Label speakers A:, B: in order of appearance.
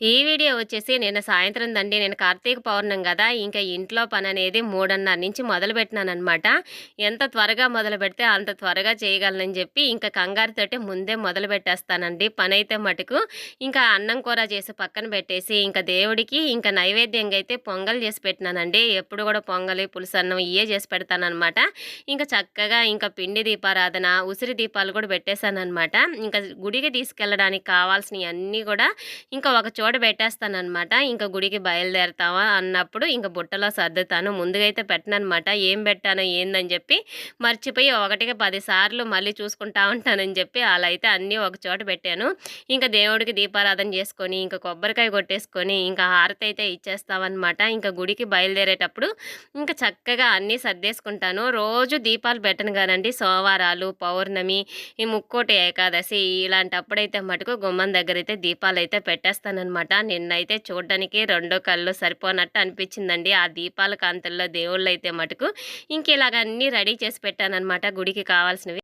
A: ఈ వీడియో వచ్చేసి నిన్న సాయంత్రం దండి. నేను కార్తీక పౌర్ణం కదా ఇంకా ఇంట్లో పని అనేది మూడున్నర నుంచి మొదలు పెట్టినానమాట ఎంత త్వరగా మొదలు పెడితే అంత త్వరగా చేయగలనని చెప్పి ఇంకా కంగారుతోటి ముందే మొదలు పెట్టేస్తానండి. పని అయితే మటుకు ఇంకా అన్నం కూర చేసి పక్కన పెట్టేసి ఇంకా దేవుడికి ఇంకా నైవేద్యంగా అయితే పొంగల్ చేసి పెట్టినానండి. ఎప్పుడు కూడా పొంగలి పులుసన్నం ఇవే చేసి పెడతానమాట ఇంకా చక్కగా ఇంకా పిండి దీపారాధన ఉసిరి దీపాలు కూడా పెట్టేశానమాట ఇంకా గుడికి తీసుకెళ్ళడానికి కావాల్సినవి అన్నీ కూడా ఇంకా ఒక చోట పెట్టేస్తానమాట ఇంకా గుడికి బయలుదేరుతావా అన్నప్పుడు ఇంకా బుట్టలో సర్దుతాను. ముందుగైతే పెట్టనమాట ఏం పెట్టాను ఏందని చెప్పి మర్చిపోయి ఒకటికి పదిసార్లు మళ్ళీ చూసుకుంటా ఉంటానని చెప్పి అలా అయితే అన్నీ ఒక చోట పెట్టాను. ఇంకా దేవుడికి దీపారాధన చేసుకొని ఇంకా కొబ్బరికాయ కొట్టేసుకొని ఇంకా హారతి అయితే ఇచ్చేస్తామన్నమాట ఇంకా గుడికి బయలుదేరేటప్పుడు ఇంకా చక్కగా అన్నీ సర్దేసుకుంటాను. రోజు దీపాలు పెట్టను కానండి. సోమవారాలు పౌర్ణమి ఈ ముక్కోటి ఏకాదశి ఇలాంటప్పుడైతే మటుకు గుమ్మం దగ్గర అయితే దీపాలు అయితే అనమాట నిన్నైతే చూడడానికి రెండో కళ్ళు సరిపోనట్టు అనిపించిందండి. ఆ దీపాల కాంతుల్లో దేవుళ్ళు అయితే మటుకు ఇంక ఇలాగ అన్నీ రెడీ చేసి పెట్టానమాట గుడికి కావాల్సినవి.